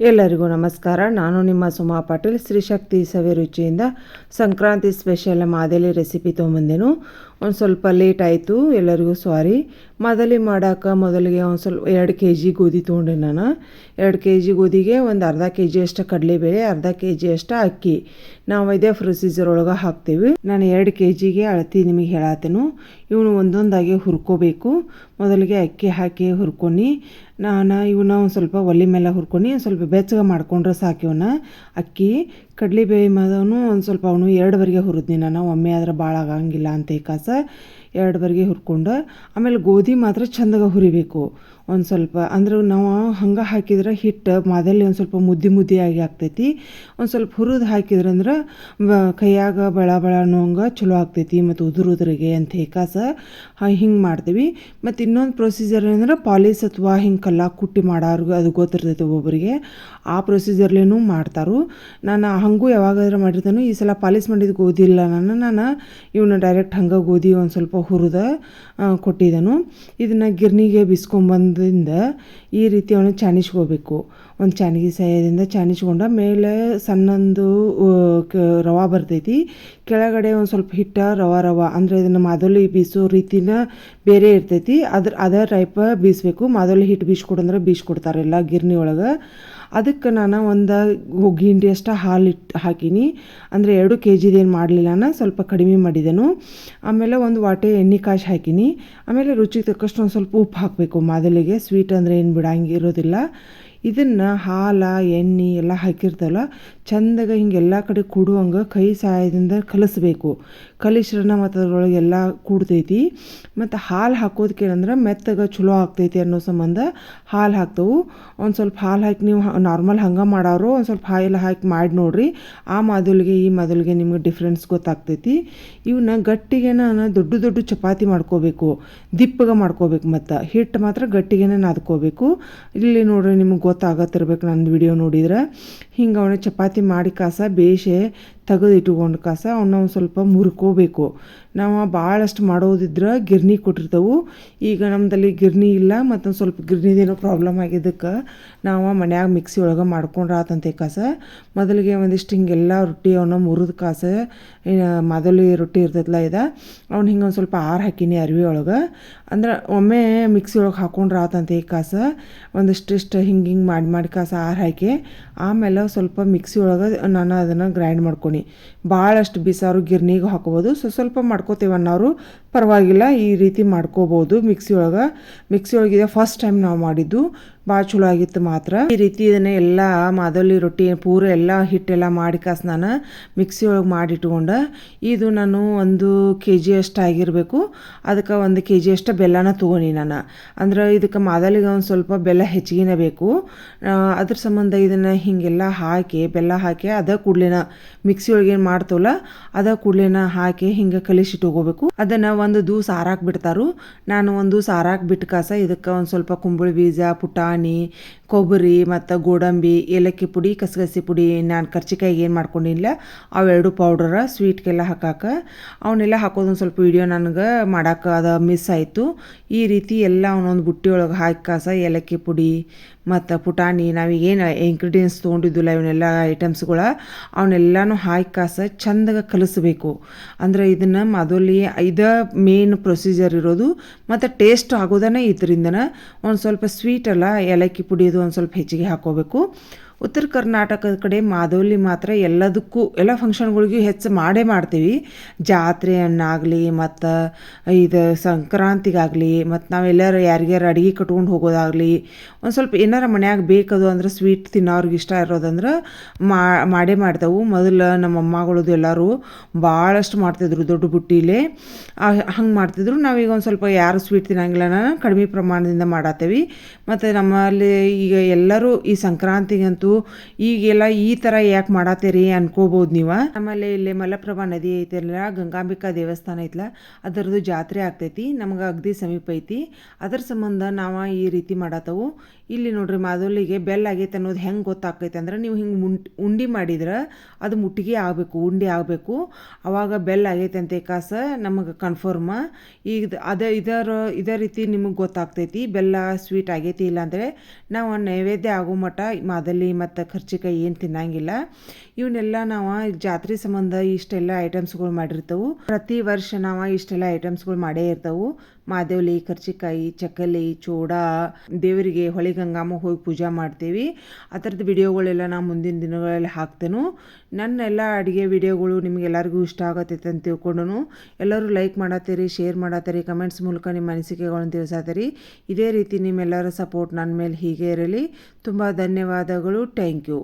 ಎಲ್ಲರಿಗೂ ನಮಸ್ಕಾರ. ನಾನು ನಿಮ್ಮ ಸುಮಾ ಪಾಟೀಲ್. ಶ್ರೀಶಕ್ತಿ ಸವಿ ರುಚಿಯಿಂದ ಸಂಕ್ರಾಂತಿ ಸ್ಪೆಷಲ್ ಮಾದಲಿ ರೆಸಿಪಿ ತೊಗೊಂಬಂದೆನು. ಒಂದು ಸ್ವಲ್ಪ ಲೇಟ್ ಆಯಿತು, ಎಲ್ಲರಿಗೂ ಸಾರಿ ಮೊದಲೇ ಮಾಡೋಕೆ ಮೊದಲಿಗೆ ಒಂದು ಸ್ವಲ್ಪ ಎರಡು ಕೆ ಜಿ ಗೋಧಿ ತೊಗೊಂಡೆ ನಾನು. ಎರಡು ಕೆ ಜಿ ಗೋಧಿಗೆ ಒಂದು ಅರ್ಧ ಕೆ ಜಿ ಅಷ್ಟು ಕಡಲೆಬೇಳೆ, ಅರ್ಧ ಕೆ ಜಿ ಅಷ್ಟು ಅಕ್ಕಿ. ನಾವು ಇದೇ ಪ್ರೊಸೀಜರ್ ಒಳಗೆ ಹಾಕ್ತೀವಿ. ನಾನು ಎರಡು ಕೆ ಜಿಗೆ ಅಳತಿ ನಿಮಗೆ ಹೇಳತ್ತೇನು ಇವನು ಒಂದೊಂದಾಗಿ ಹುರ್ಕೋಬೇಕು. ಮೊದಲಿಗೆ ಅಕ್ಕಿ ಹಾಕಿ ಹುರ್ಕೊಂಡು ನಾನು ಇವನ್ನ ಒಂದು ಸ್ವಲ್ಪ ಒಲೆ ಮೇಲೆ ಹುರ್ಕೊಂಡು ಸ್ವಲ್ಪ ಬೆಚ್ಚಗೆ ಮಾಡ್ಕೊಂಡ್ರೆ ಸಾಕು ಇವನ್ನ ಅಕ್ಕಿ. ಕಡಲೆಬೇಳೆ ಮಾದವನು ಒಂದು ಸ್ವಲ್ಪ ಅವನು ಎರಡುವರೆಗೆ ಹುರಿದ್ನಿ ನಾನು, ಒಮ್ಮೆ ಆದ್ರೆ ಭಾಳ ಆಗಂಗಿಲ್ಲ ಅಂತ ಈ ಕಾಸ. ಎರಡುವರೆಗೆ ಹುರ್ಕೊಂಡು, ಆಮೇಲೆ ಗೋಧಿ ಮಾತ್ರ ಚಂದಾಗ ಹುರಿಬೇಕು. ಒಂದು ಸ್ವಲ್ಪ, ಅಂದ್ರೆ ನಾವು ಹಂಗೆ ಹಾಕಿದ್ರೆ ಹಿಟ್ಟು ಮಾದಲ್ಲಿ ಒಂದು ಸ್ವಲ್ಪ ಮುದ್ದೆ ಆಗಿ ಆಗ್ತೈತಿ. ಒಂದು ಸ್ವಲ್ಪ ಹುರಿದು ಹಾಕಿದ್ರಂದ್ರೆ ಕೈಯಾಗ ಬಳ ಬಳ ಅನ್ನೋಂಗೆ ಚಲೋ ಆಗ್ತೈತಿ ಮತ್ತು ಉದುರು ಉದುರಿಗೆ ಅಂತ ಹೇಕಾಸ ಹಿಂಗೆ ಮಾಡ್ತೀವಿ. ಮತ್ತು ಇನ್ನೊಂದು ಪ್ರೊಸೀಜರ್ ಏನಂದ್ರೆ ಪಾಲಿಸ್ ಅಥವಾ ಹಿಂಗೆ ಕಲ್ಲ ಕುಟ್ಟಿ ಮಾಡೋರ್ಗೆ ಅದು ಗೊತ್ತಿರ್ತೈತಿ ಒಬ್ಬೊಬ್ಬರಿಗೆ ಆ ಪ್ರೊಸೀಜರ್ಲೇನು ಮಾಡ್ತಾರು. ನಾನು ಹಂಗೂ ಯಾವಾಗಾದ್ರೂ ಮಾಡಿರ್ತಾನೋ. ಈ ಸಲ ಪಾಲಿಸ್ ಮಾಡಿದ ಗೋಧಿ ಇಲ್ಲ ನಾನು ನಾನು ಇವನ್ನ ಡೈರೆಕ್ಟ್ ಹಂಗೆ ಗೋಧಿ ಒಂದು ಸ್ವಲ್ಪ ಹುರಿದ ಕೊಟ್ಟಿದ್ದನು ಇದನ್ನು ಗಿರ್ನಿಗೆ ಬಿಸ್ಕೊಂಬಂದಿಂದ ಈ ರೀತಿ ಅವನು ಚಾಣಿಸ್ಕೋಬೇಕು. ಒಂದು ಚಾಣಿಗೆ ಸಹಾಯದಿಂದ ಚಾಣಿಸ್ಕೊಂಡ ಮೇಲೆ ಸಣ್ಣಂದು ರವಾ ಬರ್ತೈತಿ. ಕೆಳಗಡೆ ಒಂದು ಸ್ವಲ್ಪ ಹಿಟ್ಟ, ರವಾ ರವಾ, ಅಂದರೆ ಇದನ್ನು ಮಾದಲಿ ಬೀಸೋ ರೀತಿನ ಬೇರೆ ಇರ್ತೈತಿ. ಅದ್ರ, ಅದೇ ಟೈಪ ಬೀಸಬೇಕು. ಮಾದಲಿ ಹಿಟ್ಟು ಬೀಸ್ಕೊಡಂದ್ರೆ ಬೀಸ್ಕೊಡ್ತಾರೆಲ್ಲ ಗಿರ್ನಿ ಒಳಗೆ. ಅದಕ್ಕೆ ನಾನು ಒಂದು ಗಿಂಡಿ ಅಷ್ಟು ಹಾಲು ಇಟ್ಟು ಹಾಕೀನಿ. ಅಂದರೆ ಎರಡು ಕೆ ಜಿದೇನು ಮಾಡಲಿಲ್ಲ ನಾನು, ಸ್ವಲ್ಪ ಕಡಿಮೆ ಮಾಡಿದೆನು. ಆಮೇಲೆ ಒಂದು ವಾಟೆ ಎಣ್ಣೆ ಕಾಯಿ ಹಾಕಿನಿ. ಆಮೇಲೆ ರುಚಿಗೆ ತಕ್ಕಷ್ಟು ಒಂದು ಸ್ವಲ್ಪ ಉಪ್ಪು ಹಾಕಬೇಕು ಮೊದಲಿಗೆ. ಸ್ವೀಟ್ ಅಂದರೆ ಏನು ಬಿಡಂಗಿರೋದಿಲ್ಲ. ಇದನ್ನು ಹಾಲ, ಎಣ್ಣೆ ಎಲ್ಲ ಹಾಕಿರ್ತಲ್ಲ ಚಂದಾಗ ಹಿಂಗೆಲ್ಲ ಕಡೆ ಕೂಡುವಂಗೆ ಕೈ ಸಹಾಯದಿಂದ ಕಲಿಸ್ಬೇಕು. ಕಲಿಸ್ರನ ಮತ್ತು ಅದ್ರೊಳಗೆ ಎಲ್ಲ ಕೂಡ್ತೈತಿ. ಮತ್ತು ಹಾಲು ಹಾಕೋದಕ್ಕೆ ಏನಂದ್ರೆ ಮೆತ್ತಗೆ ಚಲೋ ಆಗ್ತೈತಿ ಅನ್ನೋ ಸಂಬಂಧ ಹಾಲು ಹಾಕ್ತವು. ಒಂದು ಸ್ವಲ್ಪ ಹಾಲು ಹಾಕಿ ನೀವು ನಾರ್ಮಲ್ ಹಂಗೆ ಮಾಡೋರು ಒಂದು ಸ್ವಲ್ಪ ಹಾಲು ಹಾಕಿ ಮಾಡಿ ನೋಡಿರಿ. ಆ ಮಾದುಲಿಗೆ, ಈ ಮಾದುಲಿಗೆ ನಿಮಗೆ ಡಿಫ್ರೆನ್ಸ್ ಗೊತ್ತಾಗ್ತೈತಿ. ಇವನ್ನ ಗಟ್ಟಿಗೆನ ದೊಡ್ಡ ದೊಡ್ಡ ಚಪಾತಿ ಮಾಡ್ಕೋಬೇಕು. ದಿಪ್ಪಗೆ ಮಾಡ್ಕೋಬೇಕು ಮತ್ತು. ಹಿಟ್ಟು ಮಾತ್ರ ಗಟ್ಟಿಗೆನೇ ನಾದ್ಕೋಬೇಕು. ಇಲ್ಲಿ ನೋಡ್ರಿ ನಿಮ್ಗೆ ಗೊತ್ತಾಗತ್ತಿರ್ಬೇಕು ನನ್ನ ವಿಡಿಯೋ ನೋಡಿದ್ರೆ. ಹಿಂಗೆ ಅವನ ಚಪಾತಿ ಮಾಡಿ ಕಾಸ ಬೇಷೆ ತೆಗೆದು ಇಟ್ಕೊಂಡು ಕಾಸ ಅವನ್ನ ಒಂದು ಸ್ವಲ್ಪ ಮುರ್ಕೋಬೇಕು. ನಾವು ಭಾಳಷ್ಟು ಮಾಡೋದಿದ್ರೆ ಗಿರ್ನಿ ಕೊಟ್ಟಿರ್ತವೆ. ಈಗ ನಮ್ಮದಲ್ಲಿ ಗಿರ್ನಿ ಇಲ್ಲ, ಮತ್ತೊಂದು ಸ್ವಲ್ಪ ಗಿರ್ನಿದೇನೋ ಪ್ರಾಬ್ಲಮ್ ಆಗಿದ್ದಕ್ಕೆ ನಾವು ಮನ್ಯಾಗ ಮಿಕ್ಸಿ ಒಳಗೆ ಮಾಡ್ಕೊಂಡ್ರೆ ಆತಂತೆ ಕಾಸ. ಮೊದಲಿಗೆ ಒಂದಿಷ್ಟು ಹಿಂಗೆಲ್ಲ ರೊಟ್ಟಿ ಅವನ್ನ ಮುರಿದ ಕಾಸ ಮೊದಲು ರೊಟ್ಟಿ ಇರ್ತೈತಲ್ಲ ಇದು, ಅವ್ನು ಹಿಂಗೆ ಒಂದು ಸ್ವಲ್ಪ ಆರು ಹಾಕಿನಿ ಅರಿವಿ ಒಳಗೆ. ಅಂದ್ರೆ ಒಮ್ಮೆ ಮಿಕ್ಸಿ ಒಳಗೆ ಹಾಕೊಂಡ್ರೆ ಆತಂತೆ ಕಾಸ ಒಂದಿಷ್ಟಿಷ್ಟು ಹಿಂಗೆ ಹಿಂಗೆ ಮಾಡಿ ಮಾಡಿ ಕಾಸ ಆರು ಹಾಕಿ, ಆಮೇಲೆ ಸ್ವಲ್ಪ ಮಿಕ್ಸಿ ಒಳಗೆ ನಾನು ಅದನ್ನು ಗ್ರೈಂಡ್ ಮಾಡ್ಕೊಂಡು ಭಾಳಷ್ಟು ಬಿಸಾರು ಗಿರ್ನಿಗೆ ಹಾಕೋಬೋದು. ಸೊ, ಸ್ವಲ್ಪ ಮಾಡ್ಕೋತೇವೆ ಅನ್ನೋರು ಪರವಾಗಿಲ್ಲ. ಈ ರೀತಿ ಮಾಡ್ಕೋಬೋದು ಮಿಕ್ಸಿ ಒಳಗೆ ಮಿಕ್ಸಿ ಒಳಗಿದೆ ಫಸ್ಟ್ ಟೈಮ್ ನಾವು ಮಾಡಿದ್ದು. ಭಾಳ ಚಲೋ ಆಗಿತ್ತು ಮಾತ್ರ. ಈ ರೀತಿ ಇದನ್ನ ಎಲ್ಲ ಮಾದಲಿ ರೊಟ್ಟಿ, ಪೂರ ಎಲ್ಲ ಹಿಟ್ಟೆಲ್ಲ ಮಾಡಿ ಕಾಸು ನಾನು ಮಿಕ್ಸಿ ಒಳಗೆ ಮಾಡಿಟ್ಕೊಂಡೆ ಇದು ನಾನು ಒಂದು ಕೆ ಜಿ ಅಷ್ಟು ಆಗಿರಬೇಕು. ಅದಕ್ಕೆ ಒಂದು ಕೆ ಜಿ ಅಷ್ಟು ಬೆಲ್ಲನ ತೊಗೊಂಡು ನಾನು. ಅಂದ್ರೆ ಇದಕ್ಕೆ ಮಾದಲಿಗೆ ಒಂದು ಸ್ವಲ್ಪ ಬೆಲ್ಲ ಹೆಚ್ಚಿಗೆನೇ ಬೇಕು. ಅದ್ರ ಸಂಬಂಧ ಇದನ್ನು ಹಿಂಗೆಲ್ಲ ಹಾಕಿ, ಬೆಲ್ಲ ಹಾಕಿ ಅದ ಕೂಡಲೇನ ಮಿಕ್ಸಿ ಒಳಗೆ ಏನು ಮಾಡ್ತವಲ್ಲ, ಅದ ಕೂಡ್ಲೇನ ಹಾಕಿ ಹಿಂಗೆ ಕಲಿಸಿಟ್ಕೋಬೇಕು ಅದನ್ನು ಒಂದು ದೂಸ ಆರಾಕ್ ಬಿಡ್ತಾರು. ನಾನು ಒಂದು ದೂಸ ಆರಾಕ್ ಬಿಟ್ಟು ಕಾಸ ಇದಕ್ಕೆ ಒಂದು ಸ್ವಲ್ಪ ಕುಂಬಳ ಬೀಜ ಪುಟಾಣಿ ಕೊಬ್ಬರಿ ಮತ್ತು ಗೋಡಂಬಿ, ಏಲಕ್ಕಿ ಪುಡಿ, ಕಸಗಸಿ ಪುಡಿ ನಾನು ಕರ್ಚಿಕಾಯಿಗೆ ಏನು ಮಾಡ್ಕೊಂಡಿಲ್ಲ. ಅವೆರಡು ಪೌಡರ ಸ್ವೀಟ್ಗೆಲ್ಲ ಹಾಕಕ್ಕೆ ಅವನ್ನೆಲ್ಲ ಹಾಕೋದೊಂದು ಸ್ವಲ್ಪ ವೀಡಿಯೋ ನನಗೆ ಮಾಡೋಕೆ ಅದು ಮಿಸ್ ಆಯಿತು. ಈ ರೀತಿ ಎಲ್ಲ ಅವನೊಂದು ಬುಟ್ಟಿ ಒಳಗೆ ಹಾಕಿ ಕಾಸ, ಏಲಕ್ಕಿ ಪುಡಿ ಮತ್ತು ಪುಟಾಣಿ ನಾವೀಗೇನು ಇಂಗ್ರೀಡಿಯೆಂಟ್ಸ್ ತೊಗೊಂಡಿದ್ದಿಲ್ಲ ಇವನ್ನೆಲ್ಲ ಐಟಮ್ಸ್ಗಳ ಅವನ್ನೆಲ್ಲನೂ ಹಾಕಿ ಕಾಸ ಚಂದಾಗ ಕಲಿಸ್ಬೇಕು. ಅಂದರೆ ಇದನ್ನು ಮೊದಲಿ ಇದು ಮೇನ್ ಪ್ರೊಸೀಜರ್ ಇರೋದು. ಮತ್ತು ಟೇಸ್ಟ್ ಆಗೋದನ್ನೇ ಇದರಿಂದನ ಒಂದು ಸ್ವಲ್ಪ ಸ್ವೀಟ್ ಅಲ್ಲ ಏಲಕ್ಕಿ ಪುಡಿದು ಒಂದು ಸ್ವಲ್ಪ ಹೆಚ್ಚಿಗೆ ಹಾಕೋಬೇಕು. ಉತ್ತರ ಕರ್ನಾಟಕದ ಕಡೆ ಮಾದವಲಿ ಮಾತ್ರ ಎಲ್ಲದಕ್ಕೂ ಎಲ್ಲ ಫಂಕ್ಷನ್ಗಳಿಗೂ ಹೆಚ್ಚು ಮಾಡೇ ಮಾಡ್ತೀವಿ. ಜಾತ್ರೆ ಹಣ್ಣಾಗಲಿ ಮತ್ತು ಇದು ಸಂಕ್ರಾಂತಿಗಾಗಲಿ ಮತ್ತು ನಾವೆಲ್ಲರೂ ಯಾರಿಗ್ಯಾರು ಅಡುಗೆ ಕಟ್ಕೊಂಡು ಹೋಗೋದಾಗಲಿ ಒಂದು ಸ್ವಲ್ಪ ಏನಾರ ಮನ್ಯಾಗ ಬೇಕದು ಅಂದ್ರೆ ಸ್ವೀಟ್ ತಿನ್ನೋರ್ಗೆ ಇಷ್ಟ ಇರೋದಂದ್ರೆ ಮಾಡೇ ಮಾಡ್ತೇವೆ. ಮೊದಲು ನಮ್ಮ ಅಮ್ಮಗಳದು ಎಲ್ಲರೂ ಭಾಳಷ್ಟು ಮಾಡ್ತಿದ್ರು ದೊಡ್ಡ ಬುಟ್ಟಿಲೇ. ಹಂಗೆ ಮಾಡ್ತಿದ್ರು. ನಾವೀಗ ಒಂದು ಸ್ವಲ್ಪ ಯಾರು ಸ್ವೀಟ್ ತಿನ್ನಂಗಿಲ್ಲ ಕಡಿಮೆ ಪ್ರಮಾಣದಿಂದ ಮಾಡತ್ತೇವೆ ಮತ್ತು ನಮ್ಮಲ್ಲಿ ಈಗ ಎಲ್ಲರೂ ಈ ಸಂಕ್ರಾಂತಿಗಂತೂ ಈಗೆಲ್ಲ ಈ ಥರ ಯಾಕೆ ಮಾಡತ್ತೀರಿ ಅನ್ಕೋಬೋದು ನೀವು? ಆಮೇಲೆ ಇಲ್ಲಿ ಮಲಪ್ರಭಾ ನದಿ ಐತಲ್ಲ, ಗಂಗಾಂಬಿಕಾ ದೇವಸ್ಥಾನ ಐತಲ್ಲ ಅದರದ್ದು ಜಾತ್ರೆ ಆಗ್ತೈತಿ, ನಮ್ಗೆ ಅಗದಿ ಸಮೀಪ ಐತಿ. ಅದರ ಸಂಬಂಧ ನಾವು ಈ ರೀತಿ ಮಾಡತ್ತವು ಇಲ್ಲಿ ನೋಡ್ರಿ ಮಾದೋಲಿಗೆ ಬೆಲ್ಲ ಆಗೈತೆ ಅನ್ನೋದು ಹೆಂಗೆ ಗೊತ್ತಾಗ್ತೈತೆ ಅಂದ್ರೆ ನೀವು ಹಿಂಗೆ ಮುಂಟ್ ಉಂಡೆ ಮಾಡಿದ್ರೆ ಅದು ಮುಟ್ಟಿಗೆ ಆಗಬೇಕು, ಉಂಡೆ ಆಗಬೇಕು. ಅವಾಗ ಬೆಲ್ಲ ಆಗೈತೆ ಅಂತ ಕಾಸ ನಮಗೆ ಕನ್ಫರ್ಮ್ ಈಗ ಅದೇ ಇದರ, ಇದೇ ರೀತಿ ನಿಮಗೆ ಗೊತ್ತಾಗ್ತೈತಿ, ಬೆಲ್ಲ ಸ್ವೀಟ್ ಆಗೈತಿ ಇಲ್ಲ ಅಂದರೆ ನಾವು ನೈವೇದ್ಯ ಆಗೋ ಮಟ್ಟ ಮಾದಲಿ ಮತ್ತು ಖರ್ಚಿಕಾಯಿ ಏನು ತಿನ್ನಂಗಿಲ್ಲ. ಇವನ್ನೆಲ್ಲ ನಾವು ಜಾತ್ರೆ ಸಂಬಂಧ ಇಷ್ಟೆಲ್ಲ ಐಟಮ್ಸ್ಗಳು ಮಾಡಿರ್ತವು. ಪ್ರತಿ ವರ್ಷ ನಾವು ಇಷ್ಟೆಲ್ಲ ಐಟಮ್ಸ್ಗಳು ಮಾಡೇ ಇರ್ತವು. ಮಾದೇವಲಿ ಕರ್ಚಿಕಾಯಿ ಚಕ್ಕಲಿ, ಚೂಡ, ದೇವರಿಗೆ ಹೊಳಿ ಗಂಗಾಮ ಹೋಗಿ ಪೂಜೆ ಮಾಡ್ತೀವಿ. ಆ ಥರದ್ದು ವಿಡಿಯೋಗಳೆಲ್ಲ ನಾ ಮುಂದಿನ ದಿನಗಳಲ್ಲಿ ಹಾಕ್ತೇನೆ. ನನ್ನ ಎಲ್ಲ ಅಡುಗೆ ವಿಡಿಯೋಗಳು ನಿಮಗೆಲ್ಲರಿಗೂ ಇಷ್ಟ ಆಗತ್ತೈತೆ ಅಂತ ತಿಳ್ಕೊಂಡು ಎಲ್ಲರೂ ಲೈಕ್ ಮಾಡತ್ತೀರಿ ಶೇರ್ ಮಾಡತ್ತೀರಿ ಕಮೆಂಟ್ಸ್ ಮೂಲಕ ನಿಮ್ಮ ಅನಿಸಿಕೆಗಳನ್ನು ತಿಳಿಸತ್ತೀರಿ ಇದೇ ರೀತಿ ನಿಮ್ಮೆಲ್ಲರ ಸಪೋರ್ಟ್ ನನ್ನ ಮೇಲೆ ಹೀಗೆ ಇರಲಿ. ತುಂಬ ಧನ್ಯವಾದಗಳು. Thank you